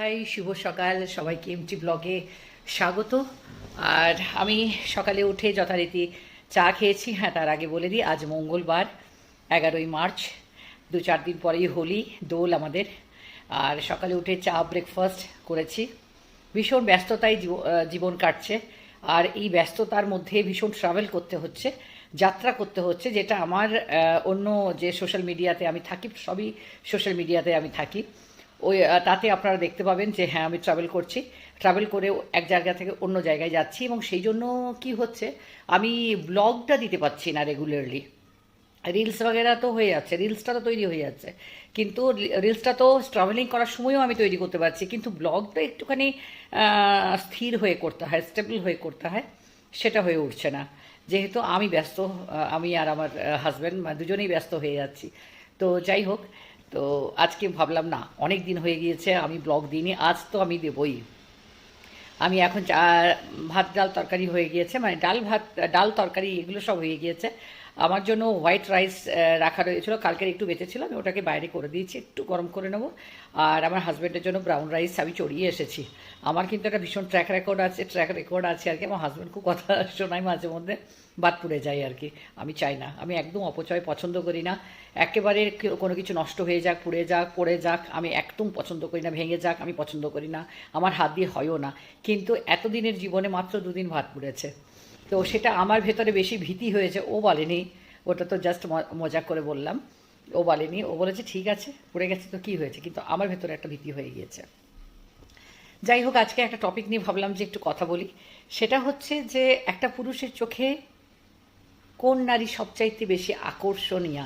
High, শুভ সকাল সবাইকে MT ব্লগে স্বাগত। আর আমি সকালে উঠে যথারীতি চা খেয়েছি। হ্যাঁ তার আগে বলে দিই, আজ মঙ্গলবার, এগারোই মার্চ, দু চার দিন পরেই হোলি, দোল আমাদের। আর সকালে উঠে চা ব্রেকফাস্ট করেছি। ভীষণ ব্যস্ততায় জীবন কাটছে। আর এই ব্যস্ততার মধ্যে ভীষণ ট্রাভেল করতে হচ্ছে, যাত্রা করতে হচ্ছে, যেটা আমার অন্য যে সোশ্যাল মিডিয়াতে আমি থাকি, সবই সোশ্যাল মিডিয়াতে আমি থাকি। ওই তাতে আপনারা দেখতে পাবেন যে হ্যাঁ আমি ট্রাভেল করছি। ট্রাভেল করে এক জায়গা থেকে অন্য জায়গায় যাচ্ছি এবং সেই জন্য কি হচ্ছে, আমি ব্লগটা দিতে পারছি না রেগুলারলি রিলস বগেরা তো হয়ে যাচ্ছে রিলসটা তো তৈরি হয়ে যাচ্ছে। কিন্তু রিলসটা তো ট্রাভেলিং করার সময়ও আমি তৈরি করতে পারছি। কিন্তু ব্লগটা একটুখানি স্থির হয়ে করতে হয় স্টেবল হয়ে করতে হয়, সেটা হয়ে উঠছে না। যেহেতু আমি ব্যস্ত আমি আর আমার হাজব্যান্ড দুজনেই ব্যস্ত হয়ে যাচ্ছি। তো যাই হোক তো আজকে ভাবলাম, না অনেক দিন হয়ে গিয়েছে, আমি ব্লগ দিইনি, আজ তো আমি দেবই। আমি এখন চা, ভাত, ডাল তরকারি হয়ে গিয়েছে মানে ডাল ভাত, ডাল তরকারি এগুলো সব হয়ে গিয়েছে। আমার জন্য হোয়াইট রাইস রাখা রয়েছিল। কালকের একটু বেঁচেছিল আমি ওটাকে বাইরে করে দিয়েছি, একটু গরম করে নেব। আর আমার হাজব্যান্ডের জন্য ব্রাউন রাইস আমি চড়িয়ে এসেছি। আমার কিন্তু একটা ভীষণ ট্র্যাক রেকর্ড আছে ট্র্যাক রেকর্ড আছে আর কি। আমার হাজব্যান্ড খুব কথা শোনায় মাঝে মধ্যে, বাদ পুড়ে যায় আর কি। আমি চাই না, আমি একদম অপচয় পছন্দ করি না। একেবারে কোনো কিছু নষ্ট হয়ে যাক, পুড়ে যাক, পড়ে যাক, আমি একদম পছন্দ করি না, ভেঙে যাক, আমি পছন্দ করি না। আমার হাত দিয়ে হয়ও না। কিন্তু এতদিনের জীবনে মাত্র দুদিন ভাত পুড়েছে। তো সেটা আমার ভেতরে বেশি ভীতি হয়েছে, ও বলেনি। ওটা তো জাস্ট মজা করে বললাম। ও বলেনি, ও বলেছে, ঠিক আছে, পড়ে গেছে তো কি হয়েছে? কিন্তু আমার ভেতরে একটা ভীতি হয়ে গিয়েছে। যাই হোক, আজকে একটা টপিক নিয়ে ভাবলাম যে একটু কথা বলি। সেটা হচ্ছে যে একটা পুরুষের চোখে কোন নারী সবচাইতে বেশি আকর্ষণীয়?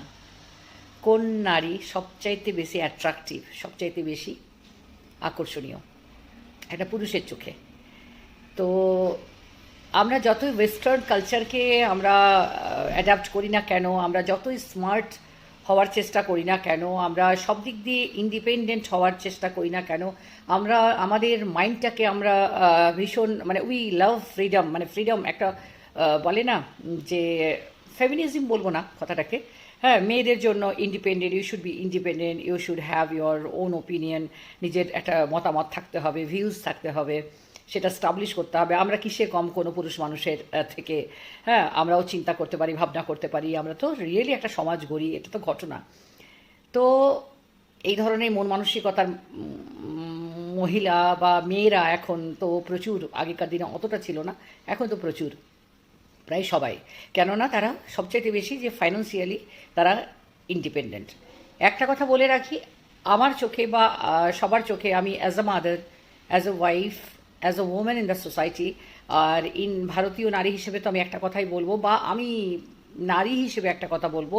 কোন নারী সবচাইতে বেশি অ্যাট্রাকটিভ সবচাইতে বেশি আকর্ষণীয়? একটা পুরুষের চোখে। তো আমরা যতই ওয়েস্টার্ন কালচারকে আমরা অ্যাডাপ্ট করি না কেন, আমরা যতই স্মার্ট হওয়ার চেষ্টা করি না কেন, আমরা সব দিক দিয়ে ইন্ডিপেন্ডেন্ট হওয়ার চেষ্টা করি না কেন, আমরা, আমাদের মাইন্ডটাকে আমরা ভীষণ মানে উই লাভ ফ্রিডম মানে ফ্রিডম একটা বলে না, যে ফেমিনিজম বলব না কথাটাকে হ্যাঁ মেয়েদের জন্য independent you should be independent you should have your own opinion নিজের একটা মতামত থাকতে হবে ভিউজ থাকতে হবে। সেটা স্টাবলিশ করতে হবে। আমরা কিসে কম কোনো পুরুষ মানুষের থেকে? হ্যাঁ আমরাও চিন্তা করতে পারি, ভাবনা করতে পারি। আমরা তো রিয়েলি একটা সমাজ গড়ি, এটা তো ঘটনা। তো এই ধরনের মন মানসিকতার মহিলা বা মেয়েরা এখন তো প্রচুর, আগেকার দিনে অতটা ছিল না, এখন তো প্রচুর, প্রায় সবাই। কেননা তারা সবচেয়ে বেশি যে ফাইন্যান্সিয়ালি তারা ইন্ডিপেন্ডেন্ট একটা কথা বলে রাখি, আমার চোখে বা সবার চোখে আমি as a mother as a wife as a women in the society R in ভারতীয় নারী হিসেবে তো আমি একটা কথাই বলব, বা আমি নারী হিসেবে একটা কথা বলব,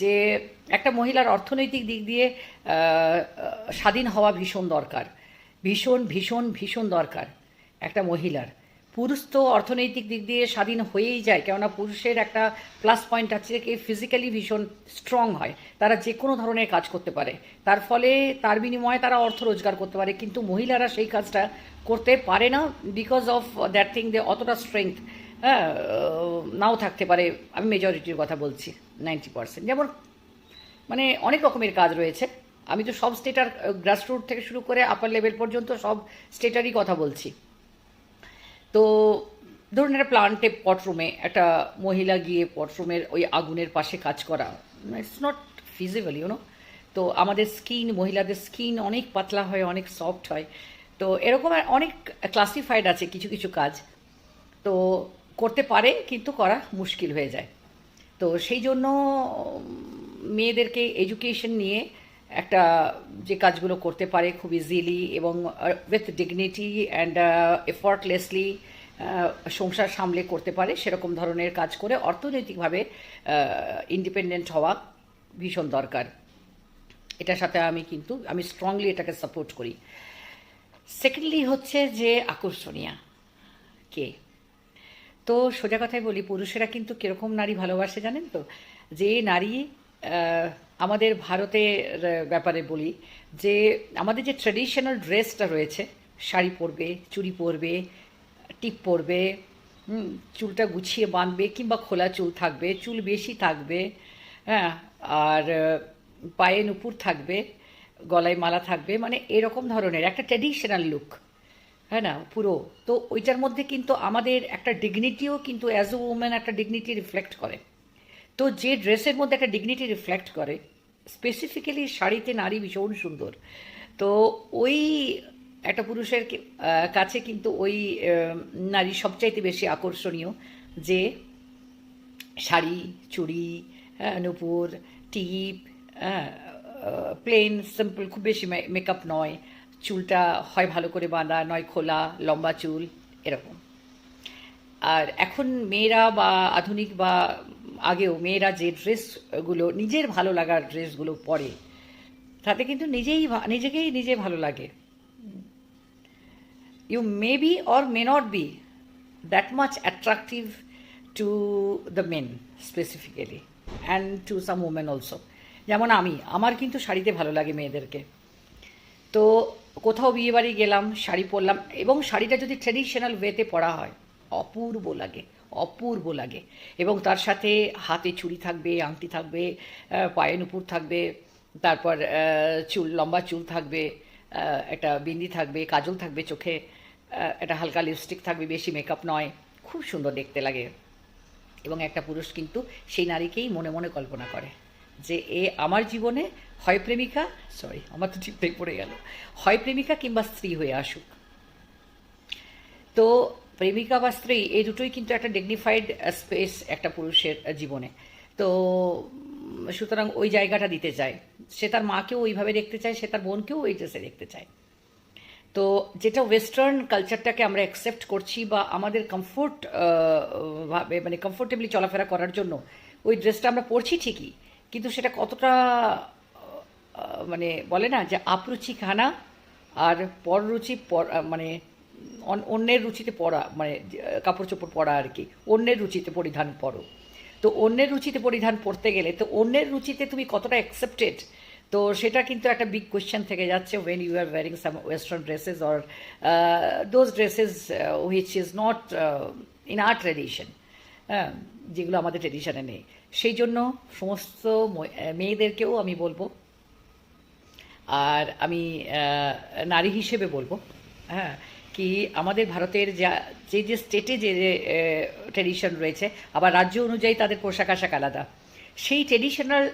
যে একটা মহিলার অর্থনৈতিক দিক দিয়ে স্বাধীন হওয়া ভীষণ দরকার। ভীষণ ভীষণ ভীষণ দরকার একটা মহিলার। পুরুষ তো অর্থনৈতিক দিক দিয়ে স্বাধীন হয়েই যায়, কেননা পুরুষের একটা প্লাস পয়েন্ট আছে কি ফিজিক্যালি ভীষণ স্ট্রং হয়। তারা যে কোনো ধরনের কাজ করতে পারে। তার ফলে তার বিনিময়ে তারা অর্থ রোজগার করতে পারে, কিন্তু মহিলারা সেই কাজটা করতে পারে না because of that thing they অতটা স্ট্রেংথ হ্যাঁ নাও থাকতে পারে। আমি মেজরিটির কথা বলছি নাইনটি পার্সেন্ট যেমন মানে অনেক রকমের কাজ রয়েছে। আমি তো সব স্টেটার গ্রাসরুট থেকে শুরু করে আপার লেভেল পর্যন্ত সব স্টেটারই কথা বলছি। তো ধরুন একটা প্লান্টে পটরুমে একটা মহিলা গিয়ে পটরুমের ওই আগুনের পাশে কাজ করা ইটস নট ফিজিবল ইউনো তো আমাদের স্কিন মহিলাদের স্কিন অনেক পাতলা হয়, অনেক সফট হয়। তো এরকম অনেক ক্লাসিফাইড আছে, কিছু কিছু কাজ। তো করতে পারে, কিন্তু করা মুশকিল হয়ে যায়। তো সেই জন্য মেয়েদেরকে এডুকেশন নিয়ে একটা যে কাজগুলো করতে পারে খুব ইজিলি এবং উইথ ডিগনিটি অ্যান্ড এফর্টলেসলি সংসার সামলে করতে পারে, সেরকম ধরনের কাজ করে অর্থনৈতিকভাবে ইন্ডিপেন্ডেন্ট হওয়া ভীষণ দরকার। এটার সাথে আমি কিন্তু, আমি স্ট্রংলি এটাকে সাপোর্ট করি। সেকেন্ডলি হচ্ছে যে আকর্ষণীয়। কে? তো সোজা কথাই বলি, পুরুষেরা কিন্তু কীরকম নারী ভালোবাসে জানেন তো? যে নারী আমাদের ভারতের ব্যাপারে বলি, যে আমাদের যে ট্র্যাডিশনাল ড্রেসটা রয়েছে, শাড়ি পরবে, চুড়ি পরবে, টিপ পরবে চুলটা গুছিয়ে বাঁধবে কিংবা খোলা চুল থাকবে, চুল বেশি থাকবে হ্যাঁ আর, পায়ে নুপুর থাকবে গলায় মালা থাকবে মানে এরকম ধরনের একটা ট্র্যাডিশনাল লুক হ্যাঁ না? পুরো। তো ওইটার মধ্যে কিন্তু আমাদের একটা ডিগনিটিও কিন্তু অ্যাজ এ উমেন একটা ডিগনিটি রিফ্লেক্ট করে। তো যে ড্রেসের মধ্যে একটা ডিগনিটি রিফ্লেক্ট করে স্পেসিফিক্যালি শাড়িতে নারী ভীষণ সুন্দর। তো ওই একটা পুরুষের কাছে কিন্তু ওই নারী সবচাইতে বেশি আকর্ষণীয় যে শাড়ি চুড়ি হ্যাঁ, নূপুর টিপ প্লেন সিম্পল খুব বেশি মেকআপ নয়। চুলটা হয় ভালো করে বাঁধা, নয় খোলা, লম্বা চুল, এরকম। আর এখন মেয়েরা বা আধুনিক বা আগেও মেয়েরা যে ড্রেসগুলো নিজের ভালো লাগার ড্রেসগুলো পরে, তাতে কিন্তু নিজেই নিজেকেই নিজে ভালো লাগে। You may be or may not be that much attractive to the men specifically and to some women also যেমন আমি, আমার কিন্তু শাড়িতে ভালো লাগে মেয়েদেরকে। তো কোথাও বিয়ে বাড়ি গেলাম, শাড়ি পরলাম, এবং শাড়িটা যদি ট্রেডিশনাল ওয়েতে পরা হয়, অপূর্ব লাগে অপূর্ব লাগে। এবং তার সাথে হাতে চুড়ি থাকবে, আংটি থাকবে পায়ে নুপুর থাকবে, তারপর চুল, লম্বা চুল থাকবে একটা বিন্দি থাকবে, কাজল থাকবে চোখে একটা হালকা লিপস্টিক থাকবে, বেশি মেকআপ নয়, খুব সুন্দর দেখতে লাগে। এবং একটা পুরুষ কিন্তু সেই নারীকেই মনে মনে কল্পনা করে। যে এ আমার জীবনে হয় প্রেমিকা সরি আমার তো ঠিক পড়ে গেল। হয় প্রেমিকা কিংবা স্ত্রী হয়ে আসুক। তো প্রেমিকা বা স্ত্রী, এই দুটোই কিন্তু একটা ডিগনিফাইড স্পেস একটা পুরুষের জীবনে। তো সুতরাং ওই জায়গাটা দিতে চায়। সে তার মাকেও ওইভাবে দেখতে চায়, সে তার বোনকেও ওই ড্রেসে দেখতে চায়। তো যেটা ওয়েস্টার্ন কালচারটাকে আমরা অ্যাকসেপ্ট করছি বা আমাদের কমফোর্ট ভাবে মানে কমফোর্টেবলি চলাফেরা করার জন্য, ওই ড্রেসটা আমরা পরছি ঠিকই। কিন্তু সেটা কতটা মানে বলে না যে আপরুচি খানা আর পররুচি পর- মানে অন্যের রুচিতে পড়া মানে কাপড় চোপড় পরা আর কি, অন্যের রুচিতে পরিধান পরো তো অন্যের রুচিতে পরিধান পড়তে গেলে, তো অন্যের রুচিতে তুমি কতটা অ্যাকসেপ্টেড তো সেটা কিন্তু একটা বিগ কোয়েশ্চেন থেকে যাচ্ছে when you are wearing some western dresses or those dresses which is not in our tradition হ্যাঁ যেগুলো আমাদের ট্রেডিশনে নেই। সেই জন্য সমস্ত মেয়েদেরকেও আমি বলব। আর আমি নারী হিসেবে বলব হ্যাঁ কি আমাদের ভারতের যা, যে যে স্টেটে যে ট্রেডিশন রয়েছে, আবার রাজ্য অনুযায়ী তাদের পোশাক আশাক আলাদা। সেই ট্রেডিশনাল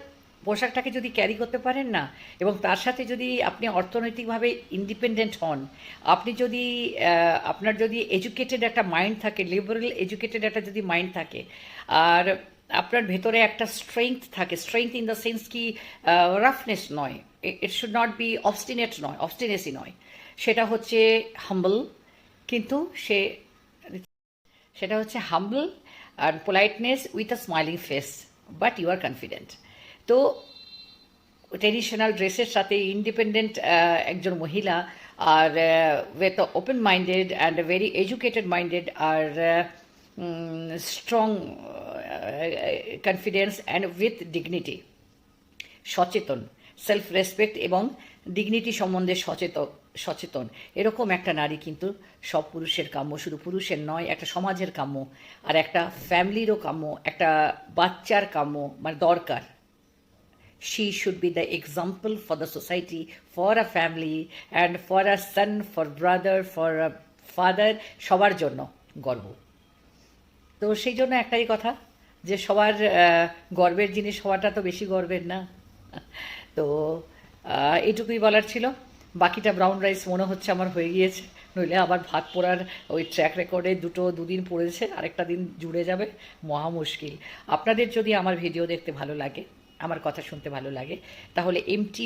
পোশাকটাকে যদি ক্যারি করতে পারেন না, এবং তার সাথে যদি আপনি অর্থনৈতিকভাবে ইন্ডিপেন্ডেন্ট হন, আপনি যদি আপনার যদি এডুকেটেড একটা মাইন্ড থাকে লিবারেল এডুকেটেড একটা যদি মাইন্ড থাকে, আর আপনার ভেতরে একটা স্ট্রেংথ থাকে। স্ট্রেংথ ইন দ্য সেন্স কি রাফনেস নয়। It should not be obstinate নয় অবস্টিনেসি নয়। সেটা হচ্ছে হাম্বল কিন্তু সে, সেটা হচ্ছে humble R politeness with a smiling face but you are confident তো ট্রেডিশনাল ড্রেসের সাথে ইন্ডিপেন্ডেন্ট একজন মহিলা আর with open minded and very educated minded R strong confidence and with dignity সচেতন সেলফ রেসপেক্ট এবং ডিগনিটি সম্বন্ধে সচেতন সচেতন। এরকম একটা নারী কিন্তু সব পুরুষের কাম্য শুধু পুরুষের নয় একটা সমাজের কাম্য আর একটা ফ্যামিলিরও কাম্য একটা বাচ্চার কাম্য মানে দরকার। She should be the example for the society, for a family, and for a son, for brother, for a father, সবার জন্য গর্ব। তো সেই জন্য একটাই কথা যে সবার গর্বের জিনিস হওয়াটা তো বেশি গর্বের না। তো এটুকুই বলার ছিল। বাকিটা ব্রাউন রাইস মনে হচ্ছে আমার হয়ে গিয়েছে। নইলে আবার ভাত পোড়ার ওই ট্র্যাক রেকর্ডে দুটো, দুদিন পড়েছে, আরেকটা দিন জুড়ে যাবে। মহা মুশকিল। আপনাদের যদি আমার ভিডিও দেখতে ভালো লাগে আমার কথা শুনতে ভালো লাগে। তাহলে এমটি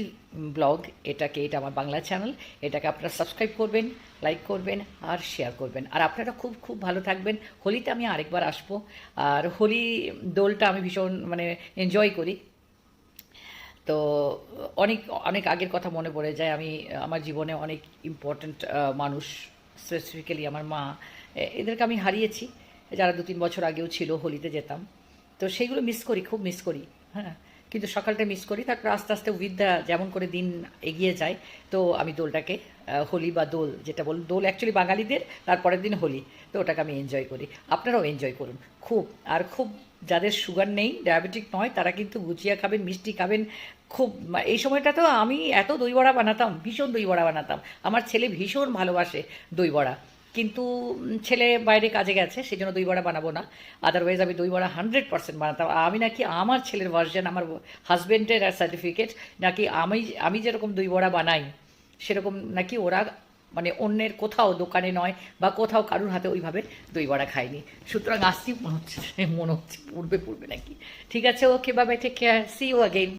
ব্লগ এটাকে, এটা আমার বাংলা চ্যানেল এটাকে আপনারা সাবস্ক্রাইব করবেন লাইক করবেন, আর শেয়ার করবেন। আর আপনারা খুব খুব ভালো থাকবেন। হোলিতে আমি আরেকবার আসব। আর হোলি দোলটা আমি ভীষণ মানে এনজয় করি। তো, অনেক অনেক আগের কথা মনে পড়ে যায়। আমি, আমার জীবনে অনেক ইম্পর্ট্যান্ট মানুষ স্পেসিফিক্যালি আমার মা এদেরকে আমি হারিয়েছি। যারা দু তিন বছর আগেও ছিল, হোলিতে যেতাম। তো সেইগুলো মিস করি, খুব মিস করি। হ্যাঁ। কিন্তু সকালটা মিস করি। তারপর আস্তে আস্তে উইদ্যা যেমন করে দিন এগিয়ে যায়, তো আমি দোলটাকে হোলি বা দোল যেটা বল, দোল অ্যাকচুয়ালি বাঙালিদের তারপরের দিন হোলি, তো ওটাকে আমি এনজয় করি। আপনারাও এনজয় করুন। খুব, আর খুব যাদের সুগার নেই ডায়াবেটিক নয়, তারা কিন্তু গুজিয়া খাবেন, মিষ্টি খাবেন, খুব এই সময়টা তো আমি এত দই বড়া বানাতাম, ভীষণ দই বড়া বানাতাম। আমার ছেলে ভীষণ ভালোবাসে দই বড়া কিন্তু ছেলে বাইরে কাজে গেছে সেই জন্য দই বড়া বানাবো না। আদারওয়াইজ আমি দই বড়া হান্ড্রেড পার্সেন্ট বানাতাম। আমি নাকি আমার ছেলের ভার্সন আমার হাজব্যান্ডের সার্টিফিকেট নাকি আমি আমি যেরকম দই বড়া বানাই, সেরকম নাকি ওরা মানে অন্যের কোথাও দোকানে নয় বা কোথাও কারুর হাতে ওইভাবে দই বড়া খায়নি। সুতরাং আসছি মনে হচ্ছে মনে হচ্ছে পূর্বে পূর্বে নাকি। ঠিক আছে okay Babai take care see you again